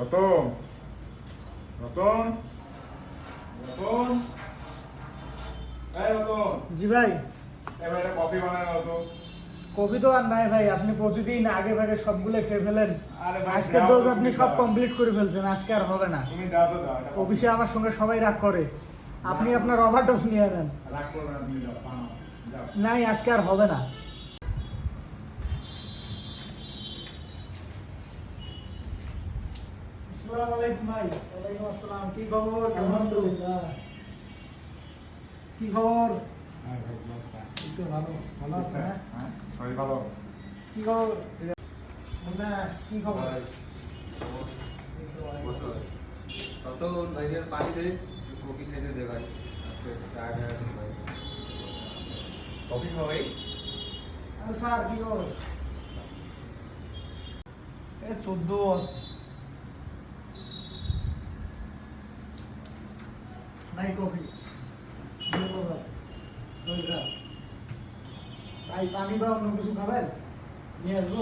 রতন রতন রতন এই রতন জি ভাই। এবার একটা কফি বানায় দাও তো। কবি তো আর নাই ভাই আপনি প্রতিদিন আগে ভাগে সবগুলো খেয়ে ফেলেন। ভাই, আজকে তো আপনি সব। কমপ্লিট করে ফেলছেন আজকে আর হবে না। তুমি দাও তো দাও। অফিসে আমার সঙ্গে সবাই রাগ করে। আপনি আপনার ওভারডোজ নিয়ে নেন। রাগ করবে না তুমি যাও বানাও। যাও। নাই আজকে আর হবে না। আসসালামু আলাইকুম ভাই। ওয়ালাইকুম আসসালাম কি খবর? আলহামদুলিল্লাহ। কি খবর? ভাই নমস্কার এই তো ভালো ভালো আছে হ্যাঁ? সবাই ভালো? কি খবর? মুন্না কি খবর? কত ভাইয়ের পানিতে কপি খাইতে দে ভাই। আজকে টাকা ভাই। কফি খাওয়াই স্যার কি খবর? এ চোদ্দ আছে নাই কফি। তাই পানি বা অন্য কিছু খাবেন? নিয়ে আসব?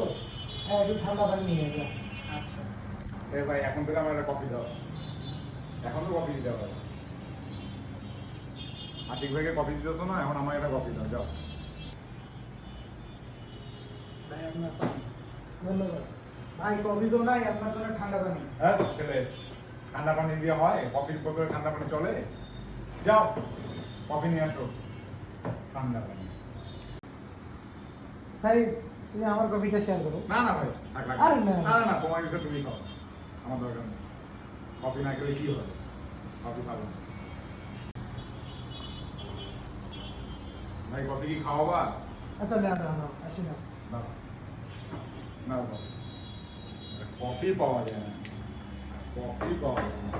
হ্যাঁ একটু ঠান্ডা পানি নিয়ে আচ্ছা। এ ভাই এখন থেকে আমার একটা কফি দাও। এখন তো কফি দিতে হবে। আশিক ভাইকে কফি দিতেছো না? এখন আমাকে একটা কফি দাও যাও। ভাই আপনার পানি। ধন্যবাদ। ভাই কফি তো নাই আপনার জন্য ঠান্ডা পানি। হ্যাঁ ছেলে ঠান্ডা পানি দিয়ে হয় কফির বোতলে ঠান্ডা পানি চলে। যাও কফি নিয়ে আসো। ঠান্ডা পানি। সাই তুমি আমার কফিটা শেয়ার করো। না না ভাই থাক আরে না। না না। তোমার কাছে তুমি খাও। আমার দরকার নেই। কফি না খেলে কি হবে? কফি খাব ভাই কফি কি খাওয়াবা? আচ্ছা না না না আসি না। না। না কফি পাওয়া যায় না। কফি পাওয়া যায় না।